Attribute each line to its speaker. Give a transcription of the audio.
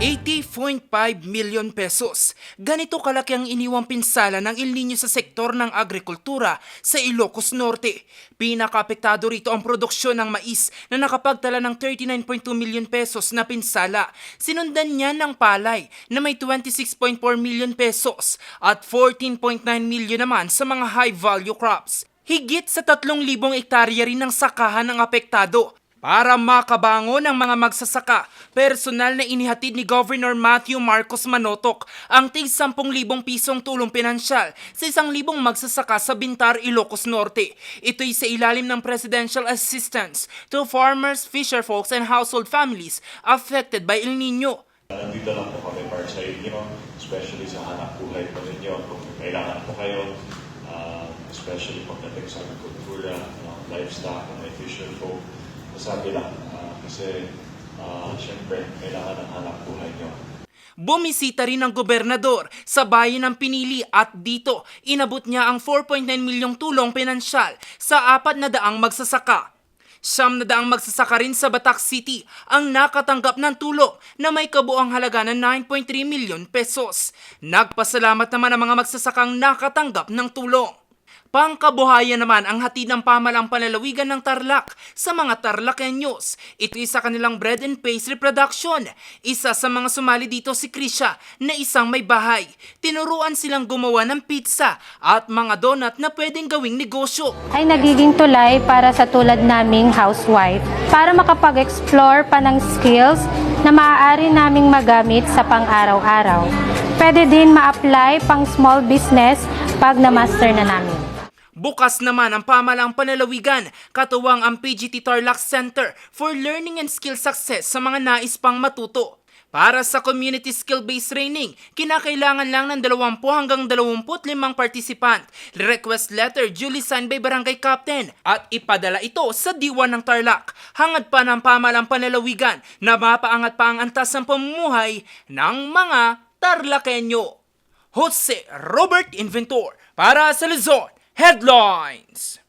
Speaker 1: 80.5 million pesos. Ganito kalaki ang iniwang pinsala ng El Nino sa sektor ng agrikultura sa Ilocos Norte. Pinakaapektado rito ang produksyon ng mais na nakapagtala ng 39.2 million pesos na pinsala. Sinundan niya ng palay na may 26.4 million pesos at 14.9 million naman sa mga high-value crops. Higit sa 3,000 ektarya rin ng sakahan ang apektado. Para makabangon ang mga magsasaka, personal na inihatid ni Governor Matthew Marcos Manotok ang tig 10,000 pisong tulong pinansyal sa 1,000 magsasaka sa Bintar, Ilocos Norte. Ito'y sa ilalim ng Presidential Assistance to Farmers, Fisherfolks and Household Families affected by El Nino.
Speaker 2: Nandito lang po kami para sa inyo, especially sa hanap buhay po ninyo. Kung kailangan po kayo, uh, especially pagdating sa agrikultura, uh, livestock, mga fisher folk, masabi lang. ah, kasi, uh, syempre, kailangan ng hanap buhay nyo.
Speaker 1: Bumisita rin ang gobernador sa bayan ng Pinili at dito inabot niya ang 4.9 milyong tulong pinansyal sa apat na daang magsasaka. Siyam na daang magsasaka rin sa Batak City ang nakatanggap ng tulong na may kabuang halaga ng 9.3 milyon pesos. Nagpasalamat naman ang mga magsasakang nakatanggap ng tulong. Pangkabuhayan naman ang hatid ng pamalang panlalawigan ng Tarlac sa mga Tarlacenyos. Ito'y sa kanilang bread and pastry production. Isa sa mga sumali dito si Krisha na isang may bahay. Tinuruan silang gumawa ng pizza at mga donut na pwedeng gawing negosyo.
Speaker 3: ay nagiging tulay para sa tulad naming housewife para makapag-explore pa ng skills na maaari naming magamit sa pang-araw-araw. Pwede din ma-apply pang small business pag na-master na namin.
Speaker 1: Bukas naman ang pamalang panlalawigan, katuwang ang PGT Tarlac Center for Learning and Skill Success sa mga nais pang matuto. Para sa community skill-based training, kinakailangan lang ng 20 hanggang 25 participant. Request letter duly signed by barangay captain at ipadala ito sa diwan ng Tarlac. Hangad pa ng pamalang panlalawigan na mapaangat pa ang antas ng pamumuhay ng mga Tarlakenyo. Jose Robert Inventor para sa Luzon Headlines.